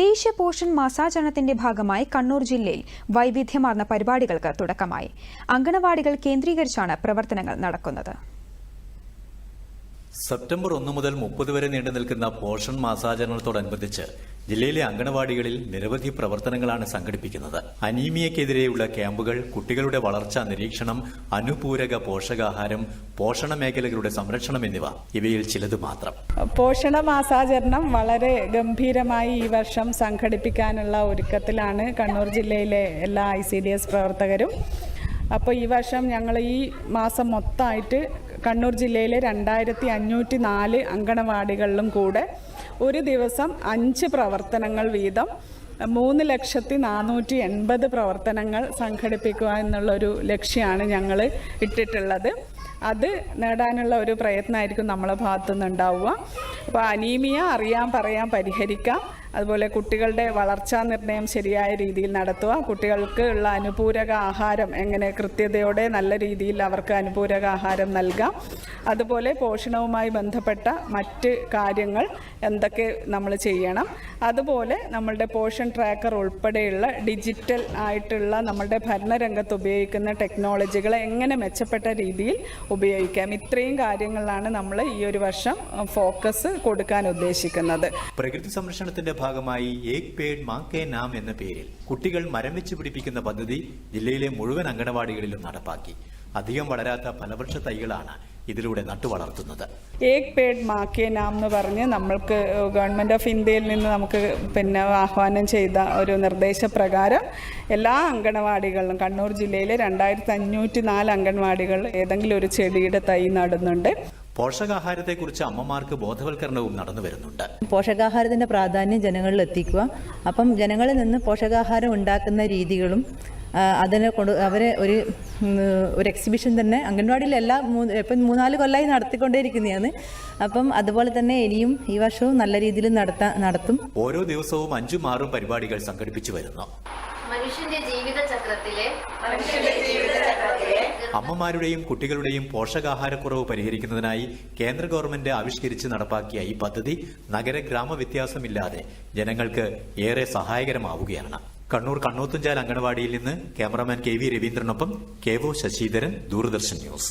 ദേശീയ പോഷൺ മാസാചരണത്തിന്റെ ഭാഗമായി കണ്ണൂർ ജില്ലയിൽ വൈവിധ്യമാർന്ന പരിപാടികൾക്ക് തുടക്കമായി. അങ്കണവാടികൾ കേന്ദ്രീകരിച്ചാണ് പ്രവർത്തനങ്ങൾ നടക്കുന്നത്. സെപ്റ്റംബർ ഒന്ന് മുതൽ മുപ്പത് വരെ നീണ്ടു നിൽക്കുന്ന പോഷൺ മാസാചരണത്തോടനുബന്ധിച്ച് ജില്ലയിലെ അങ്കണവാടികളിൽ നിരവധി പ്രവർത്തനങ്ങളാണ് സംഘടിപ്പിക്കുന്നത്. അനീമിയക്കെതിരെയുള്ള ക്യാമ്പുകൾ കുട്ടികളുടെ വളർച്ചാ നിരീക്ഷണം അനുപൂരക പോഷകാഹാരം പോഷണ മേഖലകളുടെ സംരക്ഷണം എന്നിവ. ഇവയിൽ ചിലത് മാത്രം. പോഷണ മാസാചരണം വളരെ ഗംഭീരമായി ഈ വർഷം സംഘടിപ്പിക്കാനുള്ള ഒരുക്കത്തിലാണ് കണ്ണൂർ ജില്ലയിലെ എല്ലാ ഐ പ്രവർത്തകരും. അപ്പോൾ ഈ വർഷം ഞങ്ങൾ ഈ മാസം മൊത്തമായിട്ട് കണ്ണൂർ ജില്ലയിലെ രണ്ടായിരത്തി അഞ്ഞൂറ്റി നാല് അങ്കണവാടികളിലും കൂടെ ഒരു ദിവസം അഞ്ച് പ്രവർത്തനങ്ങൾ വീതം മൂന്ന് ലക്ഷത്തി നാനൂറ്റി എൺപത് പ്രവർത്തനങ്ങൾ സംഘടിപ്പിക്കുക എന്നുള്ളൊരു ലക്ഷ്യമാണ് ഞങ്ങൾ ഇട്ടിട്ടുള്ളത്. അത് നേടാനുള്ള ഒരു പ്രയത്നമായിരിക്കും നമ്മളെ ഭാഗത്തുനിന്ന് ഉണ്ടാവുക അപ്പോൾ അനീമിയ അറിയാൻ പറയാൻ പരിഹരിക്കാം. അതുപോലെ കുട്ടികളുടെ വളർച്ചാ നിർണയം ശരിയായ രീതിയിൽ നടത്തുക. കുട്ടികൾക്ക് ഉള്ള അനുപൂരക ആഹാരം എങ്ങനെ കൃത്യതയോടെ നല്ല രീതിയിൽ അവർക്ക് അനുപൂരക ആഹാരം നൽകാം. അതുപോലെ പോഷണവുമായി ബന്ധപ്പെട്ട മറ്റ് കാര്യങ്ങൾ എന്തൊക്കെ നമ്മൾ ചെയ്യണം. അതുപോലെ നമ്മളുടെ പോഷൻ ട്രാക്കർ ഉൾപ്പെടെയുള്ള ഡിജിറ്റൽ ആയിട്ടുള്ള നമ്മളുടെ ഭരണരംഗത്ത് ഉപയോഗിക്കുന്ന ടെക്നോളജികളെ എങ്ങനെ മെച്ചപ്പെട്ട രീതിയിൽ ഉപയോഗിക്കാം. ഇത്രയും കാര്യങ്ങളിലാണ് നമ്മൾ ഈ ഒരു വർഷം ഫോക്കസ് കൊടുക്കാൻ ഉദ്ദേശിക്കുന്നത്. പ്രകൃതി സംരക്ഷണത്തിന്റെ ഭാഗമായി ഏക് പേഡ് മാക്കേ നാം എന്ന പേരിൽ കുട്ടികൾ മരം വെച്ച് പിടിപ്പിക്കുന്ന പദ്ധതി ജില്ലയിലെ മുഴുവൻ അങ്കണവാടികളിലും നടപ്പാക്കി. അധികം വളരാത്ത ഫലവൃക്ഷ തൈകളാണ് ഇതിലൂടെ നട്ടുവളർത്തുന്നത്. ഏക് പേഡ് മാക്കേ നാം എന്ന് പറഞ്ഞ് നമ്മൾക്ക് ഗവൺമെന്റ് ഓഫ് ഇന്ത്യയിൽ നിന്ന് നമുക്ക് പിന്നെ ആഹ്വാനം ചെയ്ത ഒരു നിർദ്ദേശപ്രകാരം എല്ലാ അങ്കണവാടികളിലും കണ്ണൂർ ജില്ലയിലെ രണ്ടായിരത്തി അഞ്ഞൂറ്റി നാല് അങ്കണവാടികൾ ഏതെങ്കിലും ഒരു ചെടിയുടെ തൈ നടുന്നുണ്ട്. പോഷകാഹാരത്തെക്കുറിച്ച് അമ്മമാർക്ക് ബോധവൽക്കരണവും നടന്നു വരുന്നുണ്ട്. പോഷകാഹാരത്തിന്റെ പ്രാധാന്യം ജനങ്ങളിൽ എത്തിക്കുക. അപ്പം ജനങ്ങളിൽ നിന്ന് പോഷകാഹാരം ഉണ്ടാക്കുന്ന രീതികളും അതിനെ കൊണ്ട് അവരെ ഒരു ഒരു എക്സിബിഷൻ തന്നെ അംഗൻവാടിയിൽ എല്ലാ മൂന്ന് ഇപ്പം മൂന്നാൽ കൊല്ലമായി നടത്തിക്കൊണ്ടേയിരിക്കുന്നതാണ്. അപ്പം അതുപോലെ തന്നെ ഇനിയും ഈ വർഷവും നല്ല രീതിയിൽ നടത്താൻ നടത്തും. ഓരോ ദിവസവും അഞ്ചും ആറും പരിപാടികൾ സംഘടിപ്പിച്ചു വരുന്നു. മനുഷ്യന്റെ ജീവിത ചക്രത്തിലെ അമ്മമാരുടെയും കുട്ടികളുടെയും പോഷകാഹാരക്കുറവ് പരിഹരിക്കുന്നതിനായി കേന്ദ്ര ഗവൺമെന്റ് ആവിഷ്കരിച്ച് നടപ്പാക്കിയ ഈ പദ്ധതി നഗര ഗ്രാമ വ്യത്യാസമില്ലാതെ ജനങ്ങൾക്ക് ഏറെ സഹായകരമാവുകയാണ്. കണ്ണൂർ കണ്ണൂത്തുഞ്ചാൽ അങ്കണവാടിയിൽ നിന്ന് cameraman K V രവീന്ദ്രനൊപ്പം K O Sasidharan Doordarshan news.